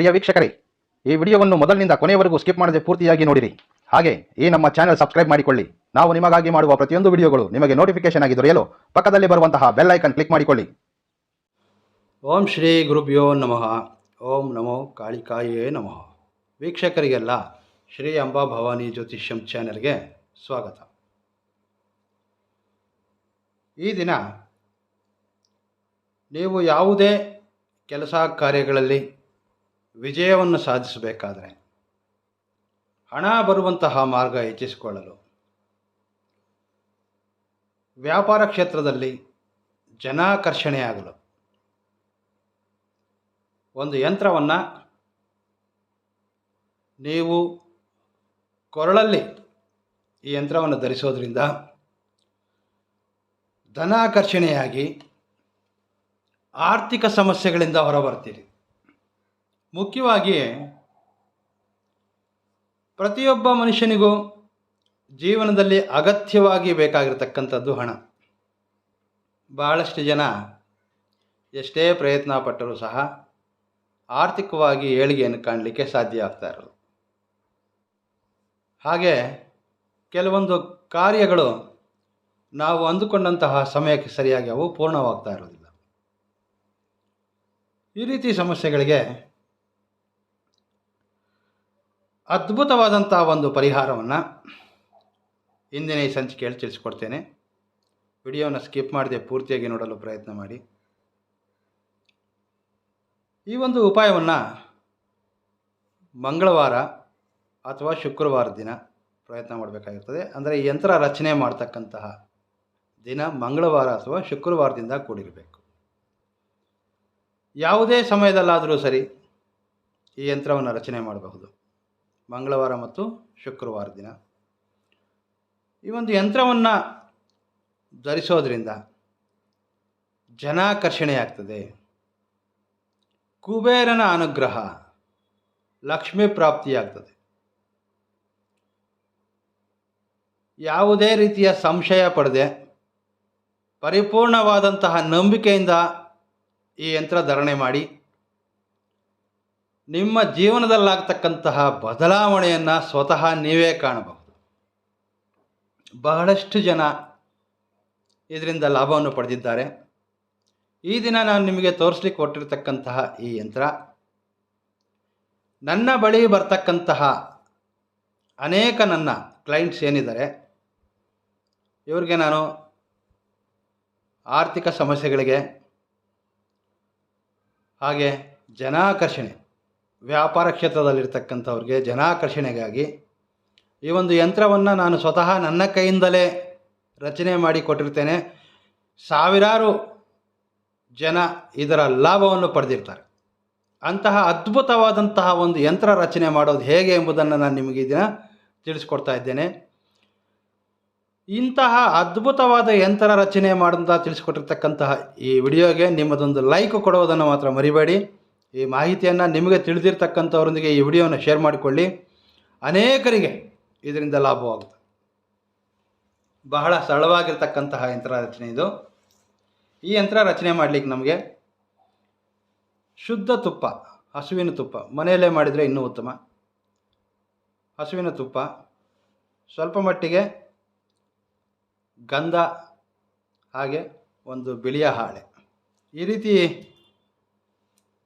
ಪ್ರಿಯ ವೀಕ್ಷಕರೇ, ಈ ವಿಡಿಯೋವನ್ನು ಮೊದಲಿನಿಂದ ಕೊನೆಯವರೆಗೂ ಸ್ಕಿಪ್ ಮಾಡದೆ ಪೂರ್ತಿಯಾಗಿ ನೋಡಿರಿ. ಹಾಗೆ, ಈ ನಮ್ಮ ಚಾನೆಲ್ ಸಬ್ಸ್ಕ್ರೈಬ್ ಮಾಡಿಕೊಳ್ಳಿ. ನಾವು ನಿಮಗಾಗಿ ಮಾಡುವ ಪ್ರತಿಯೊಂದು ವಿಡಿಯೋಗಳು ನಿಮಗೆ ನೋಟಿಫಿಕೇಶನ್ ಆಗಿ ದೊರೆಯಲು ಪಕ್ಕದಲ್ಲಿ ಬರುವಂತಹ ಬೆಲ್ ಐಕನ್ ಕ್ಲಿಕ್ ಮಾಡಿಕೊಳ್ಳಿ. ಓಂ ಶ್ರೀ ಗುರುಭ್ಯೋ ನಮಃ. ಓಂ ನಮೋ ಕಾಳಿಕಾಯೇ ನಮಃ. ವೀಕ್ಷಕರಿಗೆಲ್ಲ ಶ್ರೀ ಅಂಬಾ ಭವಾನಿ ಜ್ಯೋತಿಷ್ಯಂ ಚಾನೆಲ್ಗೆ ಸ್ವಾಗತ. ಈ ದಿನ ನೀವು ಯಾವುದೇ ಕೆಲಸ ಕಾರ್ಯಗಳಲ್ಲಿ ವಿಜಯವನ್ನು ಸಾಧಿಸಬೇಕಾದರೆ ಹಣ ಬರುವಂತಹ ಮಾರ್ಗ ಹೆಚ್ಚಿಸಿಕೊಳ್ಳಲು ವ್ಯಾಪಾರ ಕ್ಷೇತ್ರದಲ್ಲಿ ಜನಾಕರ್ಷಣೆಯಾಗಲು ಒಂದು ಯಂತ್ರವನ್ನು ನೀವು ಕೊರಳಲ್ಲಿ ಈ ಯಂತ್ರವನ್ನು ಧರಿಸೋದ್ರಿಂದ ಧನಾಕರ್ಷಣೆಯಾಗಿ ಆರ್ಥಿಕ ಸಮಸ್ಯೆಗಳಿಂದ ಹೊರಬರ್ತೀರಿ. ಮುಖ್ಯವಾಗಿ ಪ್ರತಿಯೊಬ್ಬ ಮನುಷ್ಯನಿಗೂ ಜೀವನದಲ್ಲಿ ಅಗತ್ಯವಾಗಿ ಬೇಕಾಗಿರತಕ್ಕಂಥದ್ದು ಹಣ. ಬಹಳಷ್ಟು ಜನ ಎಷ್ಟೇ ಪ್ರಯತ್ನ ಪಟ್ಟರೂ ಸಹ ಆರ್ಥಿಕವಾಗಿ ಏಳಿಗೆಯನ್ನು ಕಾಣಲಿಕ್ಕೆ ಸಾಧ್ಯ ಆಗ್ತಾ ಇರೋದು ಹಾಗೆ ಕೆಲವೊಂದು ಕಾರ್ಯಗಳು ನಾವು ಅಂದುಕೊಂಡಂತಹ ಸಮಯಕ್ಕೆ ಸರಿಯಾಗಿ ಅವು ಪೂರ್ಣವಾಗ್ತಾ ಇರೋದಿಲ್ಲ. ಈ ರೀತಿ ಸಮಸ್ಯೆಗಳಿಗೆ ಅದ್ಭುತವಾದಂಥ ಒಂದು ಪರಿಹಾರವನ್ನು ಇಂದಿನ ಈ ಸಂಚಿಕೆಯಲ್ಲಿ ತಿಳಿಸ್ಕೊಡ್ತೇನೆ. ವಿಡಿಯೋನ ಸ್ಕಿಪ್ ಮಾಡದೆ ಪೂರ್ತಿಯಾಗಿ ನೋಡಲು ಪ್ರಯತ್ನ ಮಾಡಿ. ಈ ಒಂದು ಉಪಾಯವನ್ನು ಮಂಗಳವಾರ ಅಥವಾ ಶುಕ್ರವಾರ ದಿನ ಪ್ರಯತ್ನ ಮಾಡಬೇಕಾಗಿರ್ತದೆ. ಅಂದರೆ ಯಂತ್ರ ರಚನೆ ಮಾಡ್ತಕ್ಕಂತಹ ದಿನ ಮಂಗಳವಾರ ಅಥವಾ ಶುಕ್ರವಾರದಿಂದ ಕೂಡಿರಬೇಕು. ಯಾವುದೇ ಸಮಯದಲ್ಲಾದರೂ ಸರಿ ಈ ಯಂತ್ರವನ್ನು ರಚನೆ ಮಾಡಬಹುದು. ಮಂಗಳವಾರ ಮತ್ತು ಶುಕ್ರವಾರ ದಿನ. ಈ ಒಂದು ಯಂತ್ರವನ್ನು ಧರಿಸೋದ್ರಿಂದ ಜನಾಕರ್ಷಣೆಯಾಗ್ತದೆ. ಕುಬೇರನ ಅನುಗ್ರಹ ಲಕ್ಷ್ಮಿ ಪ್ರಾಪ್ತಿಯಾಗ್ತದೆ. ಯಾವುದೇ ರೀತಿಯ ಸಂಶಯ ಪಡೆದೆ ಪರಿಪೂರ್ಣವಾದಂತಹ ನಂಬಿಕೆಯಿಂದ ಈ ಯಂತ್ರ ಧರಣೆ ಮಾಡಿ ನಿಮ್ಮ ಜೀವನದಲ್ಲಾಗ್ತಕ್ಕಂತಹ ಬದಲಾವಣೆಯನ್ನು ಸ್ವತಃ ನೀವೇ ಕಾಣಬಹುದು. ಬಹಳಷ್ಟು ಜನ ಇದರಿಂದ ಲಾಭವನ್ನು ಪಡೆದಿದ್ದಾರೆ. ಈ ದಿನ ನಾನು ನಿಮಗೆ ತೋರಿಸ್ಲಿಕ್ಕೆ ಕೊಟ್ಟಿರ್ತಕ್ಕಂತಹ ಈ ಯಂತ್ರ. ನನ್ನ ಬಳಿ ಬರ್ತಕ್ಕಂತಹ ಅನೇಕ ನನ್ನ ಕ್ಲೈಂಟ್ಸ್ ಏನಿದ್ದಾರೆ. ಇವರಿಗೆ ನಾನು ಆರ್ಥಿಕ ಸಮಸ್ಯೆಗಳಿಗೆ ಹಾಗೆ ಜನಾಕರ್ಷಣೆ ವ್ಯಾಪಾರ ಕ್ಷೇತ್ರದಲ್ಲಿರ್ತಕ್ಕಂಥವ್ರಿಗೆ ಜನಾಕರ್ಷಣೆಗಾಗಿ ಈ ಒಂದು ಯಂತ್ರವನ್ನು ನಾನು ಸ್ವತಃ ನನ್ನ ಕೈಯಿಂದಲೇ ರಚನೆ ಮಾಡಿ ಕೊಟ್ಟಿರ್ತೇನೆ. ಸಾವಿರಾರು ಜನ ಇದರ ಲಾಭವನ್ನು ಪಡೆದಿರ್ತಾರೆ. ಅಂತಹ ಅದ್ಭುತವಾದಂತಹ ಒಂದು ಯಂತ್ರ ರಚನೆ ಮಾಡೋದು ಹೇಗೆ ಎಂಬುದನ್ನು ನಾನು ನಿಮಗೆ ದಿನ ತಿಳಿಸ್ಕೊಡ್ತಾ ಇದ್ದೇನೆ. ಇಂತಹ ಅದ್ಭುತವಾದ ಯಂತ್ರ ರಚನೆ ಮಾಡೋಂಥ ತಿಳಿಸ್ಕೊಟ್ಟಿರ್ತಕ್ಕಂತಹ ಈ ವಿಡಿಯೋಗೆ ನಿಮ್ಮದೊಂದು ಲೈಕ್ ಕೊಡುವುದನ್ನು ಮಾತ್ರ ಮರಿಬೇಡಿ. ಈ ಮಾಹಿತಿಯನ್ನು ನಿಮಗೆ ತಿಳಿದಿರ್ತಕ್ಕಂಥವರೊಂದಿಗೆ ಈ ವಿಡಿಯೋನ ಶೇರ್ ಮಾಡಿಕೊಳ್ಳಿ. ಅನೇಕರಿಗೆ ಇದರಿಂದ ಲಾಭವಾಗುತ್ತೆ. ಬಹಳ ಸರಳವಾಗಿರ್ತಕ್ಕಂತಹ ಯಂತ್ರ ರಚನೆ ಇದು. ಈ ಯಂತ್ರ ರಚನೆ ಮಾಡಲಿಕ್ಕೆ ನಮಗೆ ಶುದ್ಧ ತುಪ್ಪ, ಹಸುವಿನ ತುಪ್ಪ, ಮನೆಯಲ್ಲೇ ಮಾಡಿದರೆ ಇನ್ನೂ ಉತ್ತಮ. ಹಸುವಿನ ತುಪ್ಪ, ಸ್ವಲ್ಪ ಮಟ್ಟಿಗೆ ಗಂಧ, ಹಾಗೆ ಒಂದು ಬಿಳಿಯ ಹಾಳೆ. ಈ ರೀತಿ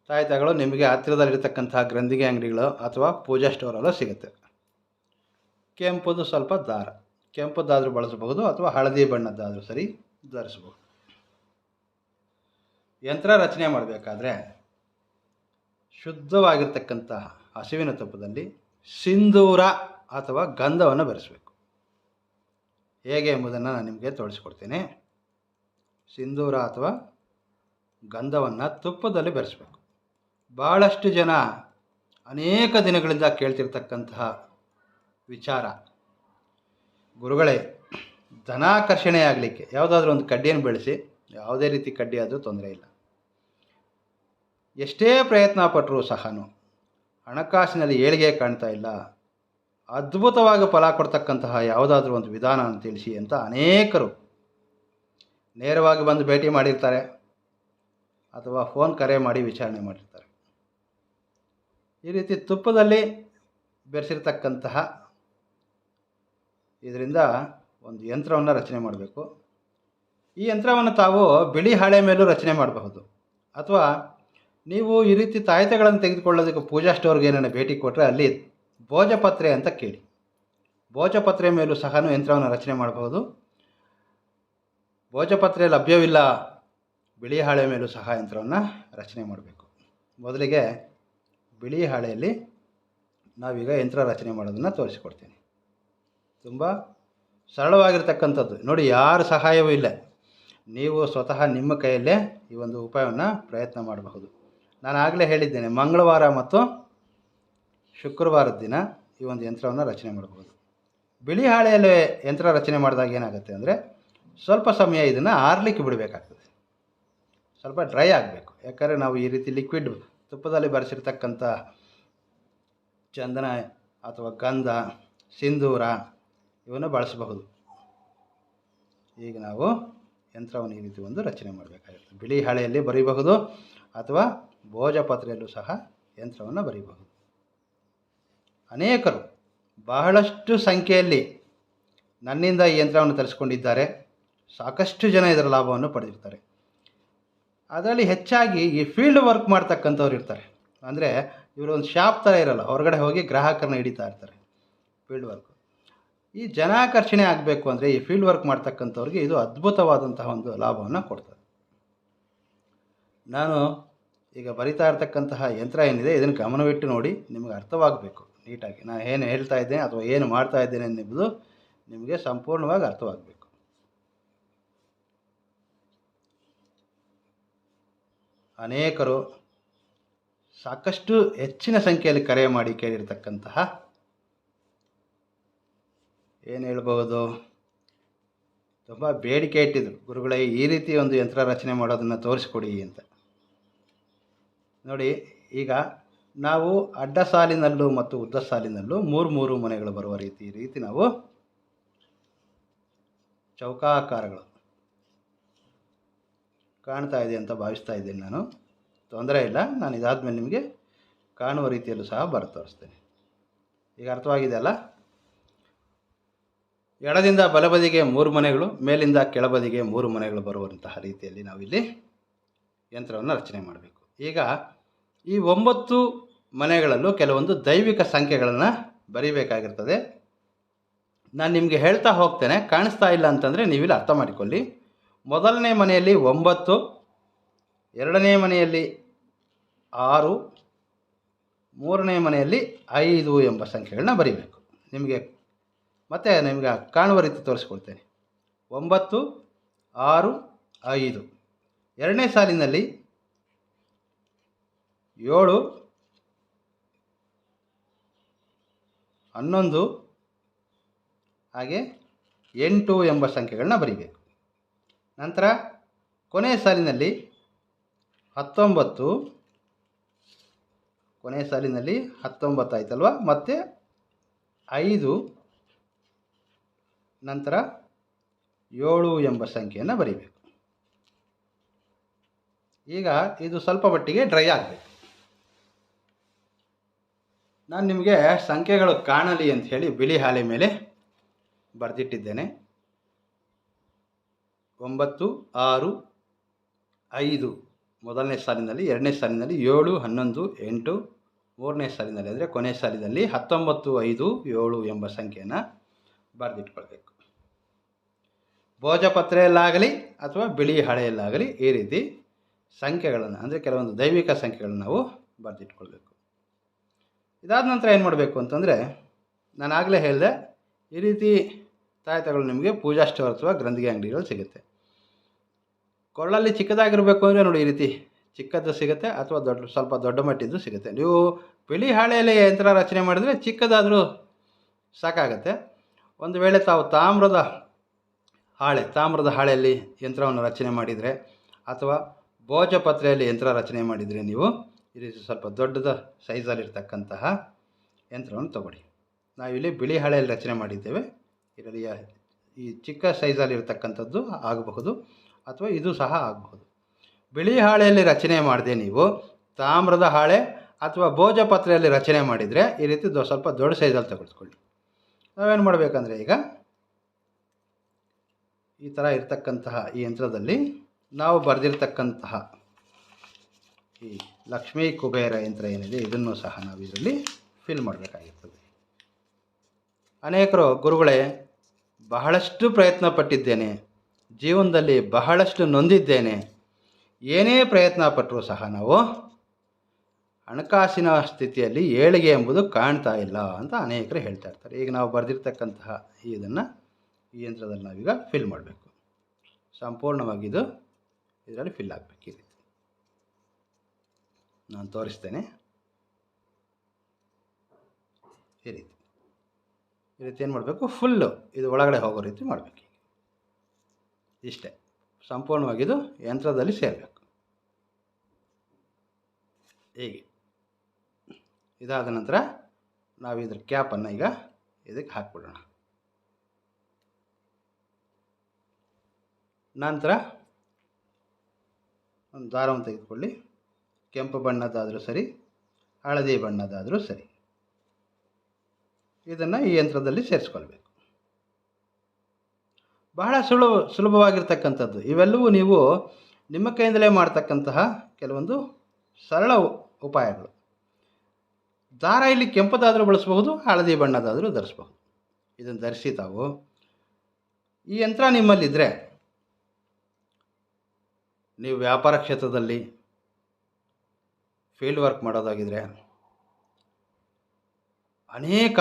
ತಾಯ್ತಗಳು ನಿಮಗೆ ಹತ್ತಿರದಲ್ಲಿರ್ತಕ್ಕಂತಹ ಗ್ರಂಥಿಗೆ, ಅಂಗಡಿಗಳು ಅಥವಾ ಪೂಜಾ ಸ್ಟೋರಲ್ಲೂ ಸಿಗುತ್ತೆ. ಕೆಂಪುದು ಸ್ವಲ್ಪ ದಾರ. ಕೆಂಪದ್ದಾದರೂ ಬಳಸಬಹುದು ಅಥವಾ ಹಳದಿ ಬಣ್ಣದ್ದಾದರೂ ಸರಿ ಧರಿಸಬಹುದು. ಯಂತ್ರ ರಚನೆ ಮಾಡಬೇಕಾದ್ರೆ ಶುದ್ಧವಾಗಿರ್ತಕ್ಕಂತಹ ಹಸಿವಿನ ತುಪ್ಪದಲ್ಲಿ ಸಿಂಧೂರ ಅಥವಾ ಗಂಧವನ್ನು ಬೆರೆಸಬೇಕು. ಹೇಗೆ ಎಂಬುದನ್ನು ನಾನು ನಿಮಗೆ ತೋರಿಸ್ಕೊಡ್ತೀನಿ. ಸಿಂಧೂರ ಅಥವಾ ಗಂಧವನ್ನು ತುಪ್ಪದಲ್ಲಿ ಬೆರೆಸಬೇಕು. ಭಾಳಷ್ಟು ಜನ ಅನೇಕ ದಿನಗಳಿಂದ ಕೇಳ್ತಿರ್ತಕ್ಕಂತಹ ವಿಚಾರ. ಗುರುಗಳೇ ಧನಾಕರ್ಷಣೆ ಆಗಲಿಕ್ಕೆ ಯಾವುದಾದ್ರೂ ಒಂದು ಕಡ್ಡಿಯನ್ನು ಬೆಳೆಸಿ, ಯಾವುದೇ ರೀತಿ ಕಡ್ಡಿ ಆದರೂ ತೊಂದರೆ ಇಲ್ಲ. ಎಷ್ಟೇ ಪ್ರಯತ್ನ ಪಟ್ಟರೂ ಸಹ ಹಣಕಾಸಿನಲ್ಲಿ ಏಳಿಗೆ ಕಾಣ್ತಾ ಇಲ್ಲ. ಅದ್ಭುತವಾಗಿ ಫಲ ಕೊಡ್ತಕ್ಕಂತಹ ಯಾವುದಾದ್ರೂ ಒಂದು ವಿಧಾನ ಅಂತ ತಿಳಿಸಿ ಅಂತ ಅನೇಕರು ನೇರವಾಗಿ ಬಂದು ಭೇಟಿ ಮಾಡಿರ್ತಾರೆ ಅಥವಾ ಫೋನ್ ಕರೆ ಮಾಡಿ ವಿಚಾರಣೆ ಮಾಡಿರ್ತಾರೆ. ಈ ರೀತಿ ತುಪ್ಪದಲ್ಲಿ ಬೆರೆಸಿರ್ತಕ್ಕಂತಹ ಇದರಿಂದ ಒಂದು ಯಂತ್ರವನ್ನು ರಚನೆ ಮಾಡಬೇಕು. ಈ ಯಂತ್ರವನ್ನು ತಾವು ಬಿಳಿ ಹಾಳೆ ಮೇಲೂ ರಚನೆ ಮಾಡಬಹುದು. ಅಥವಾ ನೀವು ಈ ರೀತಿ ತಾಯಿತಗಳನ್ನು ತೆಗೆದುಕೊಳ್ಳೋದಕ್ಕೆ ಪೂಜಾ ಸ್ಟೋರ್ಗೆ ಏನಾರ ಭೇಟಿ ಕೊಟ್ಟರೆ ಅಲ್ಲಿ ಭೋಜಪತ್ರೆ ಅಂತ ಕೇಳಿ. ಭೋಜಪತ್ರೆ ಮೇಲೂ ಸಹ ಯಂತ್ರವನ್ನು ರಚನೆ ಮಾಡಬಹುದು. ಭೋಜಪತ್ರೆ ಲಭ್ಯವಿಲ್ಲ, ಬಿಳಿ ಹಾಳೆ ಮೇಲೂ ಸಹ ಯಂತ್ರವನ್ನು ರಚನೆ ಮಾಡಬೇಕು. ಮೊದಲಿಗೆ ಬಿಳಿ ಹಾಳೆಯಲ್ಲಿ ನಾವೀಗ ಯಂತ್ರ ರಚನೆ ಮಾಡೋದನ್ನು ತೋರಿಸಿಕೊಡ್ತೀನಿ. ತುಂಬ ಸರಳವಾಗಿರ್ತಕ್ಕಂಥದ್ದು. ನೋಡಿ, ಯಾರ ಸಹಾಯವೂ ಇಲ್ಲ. ನೀವು ಸ್ವತಃ ನಿಮ್ಮ ಕೈಯಲ್ಲೇ ಈ ಒಂದು ಉಪಾಯವನ್ನು ಪ್ರಯತ್ನ ಮಾಡಬಹುದು. ನಾನು ಆಗಲೇ ಹೇಳಿದ್ದೇನೆ, ಮಂಗಳವಾರ ಮತ್ತು ಶುಕ್ರವಾರದ ದಿನ ಈ ಒಂದು ಯಂತ್ರವನ್ನು ರಚನೆ ಮಾಡಬಹುದು. ಬಿಳಿ ಹಾಳೆಯಲ್ಲಿ ಯಂತ್ರ ರಚನೆ ಮಾಡಿದಾಗ ಏನಾಗುತ್ತೆ ಅಂದರೆ, ಸ್ವಲ್ಪ ಸಮಯ ಇದನ್ನು ಆರ್ಲಿಕ್ಕೆ ಬಿಡಬೇಕಾಗ್ತದೆ. ಸ್ವಲ್ಪ ಡ್ರೈ ಆಗಬೇಕು. ಯಾಕಂದರೆ ನಾವು ಈ ರೀತಿ ಲಿಕ್ವಿಡ್ ತುಪ್ಪದಲ್ಲಿ ಬರೆಸಿರ್ತಕ್ಕಂಥ ಚಂದನ ಅಥವಾ ಗಂಧ ಸಿಂಧೂರ ಇವನ್ನು ಬಳಸಬಹುದು. ಈಗ ನಾವು ಯಂತ್ರವನ್ನು ಈ ರೀತಿ ಒಂದು ರಚನೆ ಮಾಡಬೇಕಾಗಿರುತ್ತೆ. ಬಿಳಿ ಹಾಳೆಯಲ್ಲಿ ಬರೀಬಹುದು ಅಥವಾ ಭೋಜಪತ್ರೆಯಲ್ಲೂ ಸಹ ಯಂತ್ರವನ್ನು ಬರೀಬಹುದು. ಅನೇಕರು ಬಹಳಷ್ಟು ಸಂಖ್ಯೆಯಲ್ಲಿ ನನ್ನಿಂದ ಈ ಯಂತ್ರವನ್ನು ತರಿಸ್ಕೊಂಡಿದ್ದಾರೆ. ಸಾಕಷ್ಟು ಜನ ಇದರ ಲಾಭವನ್ನು ಪಡೆದಿರ್ತಾರೆ. ಅದರಲ್ಲಿ ಹೆಚ್ಚಾಗಿ ಈ ಫೀಲ್ಡ್ ವರ್ಕ್ ಮಾಡ್ತಕ್ಕಂಥವ್ರು ಇರ್ತಾರೆ. ಅಂದರೆ ಇವರು ಒಂದು ಶಾಪ್ ಥರ ಇರಲ್ಲ, ಹೊರಗಡೆ ಹೋಗಿ ಗ್ರಾಹಕರನ್ನ ಹಿಡಿತಾ ಇರ್ತಾರೆ ಫೀಲ್ಡ್ ವರ್ಕ್ ಈ ಜನಾಕರ್ಷಣೆ ಆಗಬೇಕು ಅಂದರೆ ಈ ಫೀಲ್ಡ್ ವರ್ಕ್ ಮಾಡ್ತಕ್ಕಂಥವ್ರಿಗೆ ಇದು ಅದ್ಭುತವಾದಂತಹ ಒಂದು ಲಾಭವನ್ನು ಕೊಡ್ತದೆ. ನಾನು ಈಗ ಬರಿತಾ ಇರ್ತಕ್ಕಂತಹ ಯಂತ್ರ ಏನಿದೆ, ಇದನ್ನು ಗಮನವಿಟ್ಟು ನೋಡಿ ನಿಮಗೆ ಅರ್ಥವಾಗಬೇಕು. ನೀಟಾಗಿ. ನಾನು ಏನು ಹೇಳ್ತಾ ಇದ್ದೇನೆ ಅಥವಾ ಏನು ಮಾಡ್ತಾ ಇದ್ದೇನೆ ಅನ್ನೋದು ನಿಮಗೆ ಸಂಪೂರ್ಣವಾಗಿ ಅರ್ಥವಾಗಬೇಕು. ಅನೇಕರು ಸಾಕಷ್ಟು ಹೆಚ್ಚಿನ ಸಂಖ್ಯೆಯಲ್ಲಿ ಕರೆ ಮಾಡಿ ಕೇಳಿರ್ತಕ್ಕಂತಹ ಏನು ಹೇಳ್ಬೋದು ತುಂಬ ಬೇಡಿಕೆ ಇಟ್ಟಿದ್ರು. ಗುರುಗಳೇ, ಈ ರೀತಿ ಒಂದು ಯಂತ್ರ ರಚನೆ ಮಾಡೋದನ್ನು ತೋರಿಸ್ಕೊಡಿ ಅಂತ. ನೋಡಿ, ಈಗ ನಾವು ಅಡ್ಡ ಸಾಲಿನಲ್ಲೂ ಮತ್ತು ಉದ್ದ ಸಾಲಿನಲ್ಲೂ ಮೂರು ಮೂರು ಮನೆಗಳು ಬರುವ ರೀತಿ ರೀತಿ ನಾವು ಚೌಕಾಕಾರಗಳು. ಕಾಣ್ತಾ ಇದೆ ಅಂತ ಭಾವಿಸ್ತಾ ಇದ್ದೀನಿ ನಾನು. ತೊಂದರೆ ಇಲ್ಲ, ನಾನು ಇದಾದಮೇಲೆ ನಿಮಗೆ ಕಾಣುವ ರೀತಿಯಲ್ಲೂ ಸಹ ಬರ ತೋರಿಸ್ತೇನೆ. ಈಗ ಅರ್ಥವಾಗಿದೆ ಅಲ್ಲ? ಎಡದಿಂದ ಬಲಬದಿಗೆ ಮೂರು ಮನೆಗಳು, ಮೇಲಿಂದ ಕೆಳಬದಿಗೆ ಮೂರು ಮನೆಗಳು ಬರುವಂತಹ ರೀತಿಯಲ್ಲಿ ನಾವಿಲ್ಲಿ ಯಂತ್ರವನ್ನು ರಚನೆ ಮಾಡಬೇಕು. ಈಗ ಈ ಒಂಬತ್ತು ಮನೆಗಳಲ್ಲೂ ಕೆಲವೊಂದು ದೈವಿಕ ಸಂಖ್ಯೆಗಳನ್ನು ಬರೀಬೇಕಾಗಿರ್ತದೆ. ನಾನು ನಿಮಗೆ ಹೇಳ್ತಾ ಹೋಗ್ತೇನೆ, ಕಾಣಿಸ್ತಾ ಇಲ್ಲ ಅಂತಂದರೆ ನೀವಿಲ್ಲಿ ಅರ್ಥ ಮಾಡಿಕೊಳ್ಳಿ. ಮೊದಲನೇ ಮನೆಯಲ್ಲಿ ಒಂಬತ್ತು, ಎರಡನೇ ಮನೆಯಲ್ಲಿ ಆರು, ಮೂರನೇ ಮನೆಯಲ್ಲಿ ಐದು ಎಂಬ ಸಂಖ್ಯೆಗಳನ್ನ ಬರೀಬೇಕು. ನಿಮಗೆ ಮತ್ತೆ ನಿಮಗೆ ಕಾಣುವ ರೀತಿ ತೋರಿಸ್ಕೊಳ್ತೇನೆ ಒಂಬತ್ತು, ಆರು, ಐದು. ಎರಡನೇ ಸಾಲಿನಲ್ಲಿ ಏಳು, ಹನ್ನೊಂದು, ಹಾಗೆ ಎಂಟು ಎಂಬ ಸಂಖ್ಯೆಗಳನ್ನ ಬರೀಬೇಕು. ನಂತರ ಕೊನೆಯ ಸಾಲಿನಲ್ಲಿ ಹತ್ತೊಂಬತ್ತು. ಕೊನೆಯ ಸಾಲಿನಲ್ಲಿ ಹತ್ತೊಂಬತ್ತು ಆಯ್ತಲ್ವ? ಮತ್ತು ಐದು. ನಂತರ ಏಳು ಎಂಬ ಸಂಖ್ಯೆಯನ್ನು ಬರೀಬೇಕು. ಈಗ ಇದು ಸ್ವಲ್ಪ ಮಟ್ಟಿಗೆ ಡ್ರೈ ಆಗಬೇಕು. ನಾನು ನಿಮಗೆ ಸಂಖ್ಯೆಗಳು ಕಾಣಲಿ ಅಂತ ಹೇಳಿ ಬಿಳಿ ಹಾಲೆ ಮೇಲೆ ಬರೆದಿಟ್ಟಿದ್ದೇನೆ. ಒಂಬತ್ತು, ಆರು, ಐದು. ಮೊದಲನೇ ಸಾಲಿನಲ್ಲಿ, ಎರಡನೇ ಸಾಲಿನಲ್ಲಿ ಏಳು, ಹನ್ನೊಂದು, ಎಂಟು, ಮೂರನೇ ಸಾಲಿನಲ್ಲಿ ಅಂದರೆ ಕೊನೆ ಸಾಲಿನಲ್ಲಿ ಹತ್ತೊಂಬತ್ತು, ಐದು, ಏಳು ಎಂಬ ಸಂಖ್ಯೆಯನ್ನು ಬರೆದಿಟ್ಕೊಳ್ಬೇಕು. ಭೋಜಪತ್ರೆಯಲ್ಲಾಗಲಿ ಅಥವಾ ಬಿಳಿ ಹಳೆಯಲ್ಲಾಗಲಿ ಈ ರೀತಿ ಸಂಖ್ಯೆಗಳನ್ನು ಅಂದರೆ ಕೆಲವೊಂದು ದೈವಿಕ ಸಂಖ್ಯೆಗಳನ್ನು ನಾವು ಬರೆದಿಟ್ಕೊಳ್ಬೇಕು. ಇದಾದ ನಂತರ ಏನು ಮಾಡಬೇಕು ಅಂತಂದರೆ ನಾನು ಆಗಲೇ ಹೇಳಿದೆ ಈ ರೀತಿ ತಾಯತಗಳು ನಿಮಗೆ ಪೂಜಾ ಸ್ಟೋರ್ ಅಥವಾ ಗ್ರಂಥಿಗೆ ಅಂಗಡಿಗಳು ಸಿಗುತ್ತೆ. ಕೊಳ್ಳಲ್ಲಿ ಚಿಕ್ಕದಾಗಿರಬೇಕು ಅಂದರೆ ನೋಡಿ ಈ ರೀತಿ ಚಿಕ್ಕದ್ದು ಸಿಗುತ್ತೆ ಅಥವಾ ದೊಡ್ಡ, ಸ್ವಲ್ಪ ದೊಡ್ಡ ಮಟ್ಟಿದ್ದು ಸಿಗುತ್ತೆ. ನೀವು ಬಿಳಿ ಹಾಳೆಯಲ್ಲಿ ಯಂತ್ರ ರಚನೆ ಮಾಡಿದರೆ ಚಿಕ್ಕದಾದರೂ ಸಾಕಾಗತ್ತೆ. ಒಂದು ವೇಳೆ ತಾವು ತಾಮ್ರದ ಹಾಳೆ, ತಾಮ್ರದ ಹಾಳೆಯಲ್ಲಿ ಯಂತ್ರವನ್ನು ರಚನೆ ಮಾಡಿದರೆ ಅಥವಾ ಭೋಜಪತ್ರೆಯಲ್ಲಿ ಯಂತ್ರ ರಚನೆ ಮಾಡಿದರೆ ನೀವು ಈ ರೀತಿ ಸ್ವಲ್ಪ ದೊಡ್ಡದ ಸೈಜಲ್ಲಿರ್ತಕ್ಕಂತಹ ಯಂತ್ರವನ್ನು ತಗೊಳ್ಳಿ. ನಾವಿಲ್ಲಿ ಬಿಳಿ ಹಾಳೆಯಲ್ಲಿ ರಚನೆ ಮಾಡಿದ್ದೇವೆ. ಇದರಲ್ಲಿ ಈ ಚಿಕ್ಕ ಸೈಜಲ್ಲಿರ್ತಕ್ಕಂಥದ್ದು ಆಗಬಹುದು. ಅಥವಾ ಇದು ಸಹ ಆಗಬಹುದು ಬಿಳಿ ಹಾಳೆಯಲ್ಲಿ ರಚನೆ ಮಾಡಿದೆ ನೀವು ತಾಮ್ರದ ಹಾಳೆ ಅಥವಾ ಭೋಜಪತ್ರೆಯಲ್ಲಿ ರಚನೆ ಮಾಡಿದರೆ ಈ ರೀತಿ ದೊ, ಸ್ವಲ್ಪ ದೊಡ್ಡ ಸೈಜಲ್ಲಿ ತೆಗೆದುಕೊಳ್ಳಿ ನಾವೇನು ಮಾಡಬೇಕಂದ್ರೆ ಈಗ ಈ ಥರ ಇರತಕ್ಕಂತಹ ಈ ಯಂತ್ರದಲ್ಲಿ ನಾವು ಬರೆದಿರ್ತಕ್ಕಂತಹ ಈ ಲಕ್ಷ್ಮೀ ಕುಬೇರ ಯಂತ್ರ ಏನಿದೆ ಇದನ್ನು ಸಹ ನಾವು ಇದರಲ್ಲಿ ಫಿಲ್ ಮಾಡಬೇಕಾಗಿರ್ತದೆ. ಅನೇಕರು ಗುರುಗಳೇ, ಬಹಳಷ್ಟು ಪ್ರಯತ್ನ ಪಟ್ಟಿದ್ದೇನೆ ಜೀವನದಲ್ಲಿ ಬಹಳಷ್ಟು ನೊಂದಿದ್ದೇನೆ. ಏನೇ ಪ್ರಯತ್ನ ಪಟ್ಟರೂ ಸಹ ನಾವು ಹಣಕಾಸಿನ ಸ್ಥಿತಿಯಲ್ಲಿ ಏಳಿಗೆ ಎಂಬುದು ಕಾಣ್ತಾ ಇಲ್ಲ ಅಂತ ಅನೇಕರು ಹೇಳ್ತಾ ಇರ್ತಾರೆ. ಈಗ ನಾವು ಬರೆದಿರ್ತಕ್ಕಂತಹ ಇದನ್ನು ಈ ಯಂತ್ರದಲ್ಲಿ ನಾವೀಗ ಫಿಲ್ ಮಾಡಬೇಕು. ಸಂಪೂರ್ಣವಾಗಿ ಇದು ಇದರಲ್ಲಿ ಫಿಲ್ ಆಗಬೇಕು ಈ ರೀತಿ ನಾನು ತೋರಿಸ್ತೇನೆ. ಈ ರೀತಿ. ಈ ರೀತಿ ಏನು ಮಾಡಬೇಕು? ಫುಲ್ಲು ಇದು ಒಳಗಡೆ ಹೋಗೋ ರೀತಿ ಮಾಡಬೇಕು. ಇಷ್ಟೇ. ಸಂಪೂರ್ಣವಾಗಿ ಇದು ಯಂತ್ರದಲ್ಲಿ ಸೇರಬೇಕು. ಹೀಗೆ. ಇದಾದ ನಂತರ ನಾವು ಇದ್ರ ಕ್ಯಾಪನ್ನು ಈಗ ಇದಕ್ಕೆ ಹಾಕ್ಬಿಡೋಣ. ನಂತರ ಒಂದು ದಾರವನ್ನು ತೆಗೆದುಕೊಳ್ಳಿ. ಕೆಂಪು ಬಣ್ಣದ್ದಾದರೂ ಸರಿ, ಹಳದಿ ಬಣ್ಣದ್ದಾದರೂ ಸರಿ. ಇದನ್ನು ಈ ಯಂತ್ರದಲ್ಲಿ ಸೇರಿಸ್ಕೊಳ್ಬೇಕು. ಬಹಳ ಸುಲಭ, ಸುಲಭವಾಗಿರ್ತಕ್ಕಂಥದ್ದು. ಇವೆಲ್ಲವೂ ನೀವು ನಿಮ್ಮ ಕೈಯಿಂದಲೇ ಮಾಡ್ತಕ್ಕಂತಹ ಕೆಲವೊಂದು ಸರಳ ಉಪಾಯಗಳು. ದಾರ ಇಲ್ಲಿ ಕೆಂಪದಾದರೂ ಬಳಸಬಹುದು, ಹಳದಿ ಬಣ್ಣದಾದರೂ ಧರಿಸಬಹುದು. ಇದನ್ನು ಧರಿಸಿ ತಾವು. ಈ ಯಂತ್ರ ನಿಮ್ಮಲ್ಲಿದ್ದರೆ ನೀವು ವ್ಯಾಪಾರ ಕ್ಷೇತ್ರದಲ್ಲಿ ಫೀಲ್ಡ್ ವರ್ಕ್ ಮಾಡೋದಾಗಿದ್ದರೆ ಅನೇಕ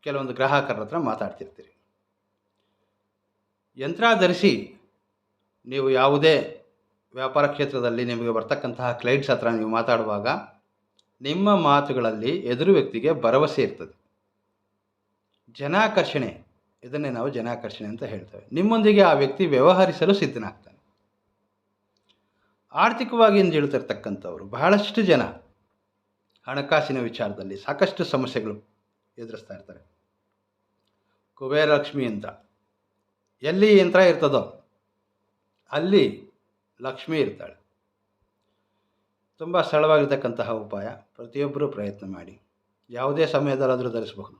ಕೆಲವೊಂದು ಗ್ರಾಹಕರ ಹತ್ರ ಮಾತಾಡ್ತಿರ್ತೀರಿ. ಯಂತ್ರ ಧರಿಸಿ ನೀವು ಯಾವುದೇ ವ್ಯಾಪಾರ ಕ್ಷೇತ್ರದಲ್ಲಿ ನಿಮಗೆ ಬರ್ತಕ್ಕಂತಹ ಕ್ಲೈಂಟ್ಸ್ ಹತ್ರ ನೀವು ಮಾತಾಡುವಾಗ, ನಿಮ್ಮ ಮಾತುಗಳಲ್ಲಿ ಎದುರು ವ್ಯಕ್ತಿಗೆ ಭರವಸೆ ಇರ್ತದೆ. ಜನಾಕರ್ಷಣೆ, ಇದನ್ನೇ ನಾವು ಜನಾಕರ್ಷಣೆ ಅಂತ ಹೇಳ್ತೇವೆ. ನಿಮ್ಮೊಂದಿಗೆ ಆ ವ್ಯಕ್ತಿ ವ್ಯವಹರಿಸಲು ಸಿದ್ಧನಾಗ್ತಾನೆ. ಆರ್ಥಿಕವಾಗಿ ಹಿಂದುಳಿತಿರ್ತಕ್ಕಂಥವ್ರು ಬಹಳಷ್ಟು ಜನ ಹಣಕಾಸಿನ ವಿಚಾರದಲ್ಲಿ ಸಾಕಷ್ಟು ಸಮಸ್ಯೆಗಳು ಎದುರಿಸ್ತಾ ಇರ್ತಾರೆ. ಕುಬೇರಲಕ್ಷ್ಮಿ ಅಂತ ಎಲ್ಲಿ ಯಂತ್ರ ಇರ್ತದೋ ಅಲ್ಲಿ ಲಕ್ಷ್ಮಿ ಇರ್ತಾಳೆ. ತುಂಬ ಸರಳವಾಗಿರ್ತಕ್ಕಂತಹ ಉಪಾಯ. ಪ್ರತಿಯೊಬ್ಬರೂ ಪ್ರಯತ್ನ ಮಾಡಿ. ಯಾವುದೇ ಸಮಯದಲ್ಲಾದರೂ ಧರಿಸಬಹುದು.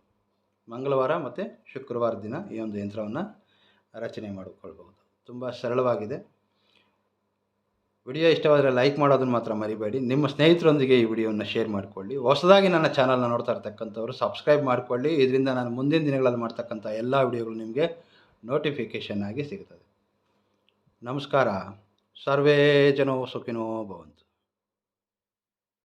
ಮಂಗಳವಾರ ಮತ್ತು ಶುಕ್ರವಾರ ದಿನ ಈ ಒಂದು ಯಂತ್ರವನ್ನು ರಚನೆ ಮಾಡಿಕೊಳ್ಬಹುದು ತುಂಬ ಸರಳವಾಗಿದೆ. ವಿಡಿಯೋ ಇಷ್ಟವಾದರೆ ಲೈಕ್ ಮಾಡೋದನ್ನು ಮಾತ್ರ ಮರಿಬೇಡಿ. ನಿಮ್ಮ ಸ್ನೇಹಿತರೊಂದಿಗೆ ಈ ವಿಡಿಯೋವನ್ನು ಶೇರ್ ಮಾಡಿಕೊಳ್ಳಿ. ಹೊಸದಾಗಿ ನನ್ನ ಚಾನಲ್ನ ನೋಡ್ತಾ ಇರ್ತಕ್ಕಂಥವ್ರು ಸಬ್ಸ್ಕ್ರೈಬ್ ಮಾಡಿಕೊಳ್ಳಿ. ಇದರಿಂದ ನಾನು ಮುಂದಿನ ದಿನಗಳಲ್ಲಿ ಮಾಡ್ತಕ್ಕಂಥ ಎಲ್ಲ ವಿಡಿಯೋಗಳು ನಿಮಗೆ ನೋಟಿಫಿಕೇಷನ್ ಆಗಿ ಸಿಗುತ್ತದೆ ನಮಸ್ಕಾರ. ಸರ್ವೇ ಜನೋ ಸುಖಿನೋ ಭವಂತು.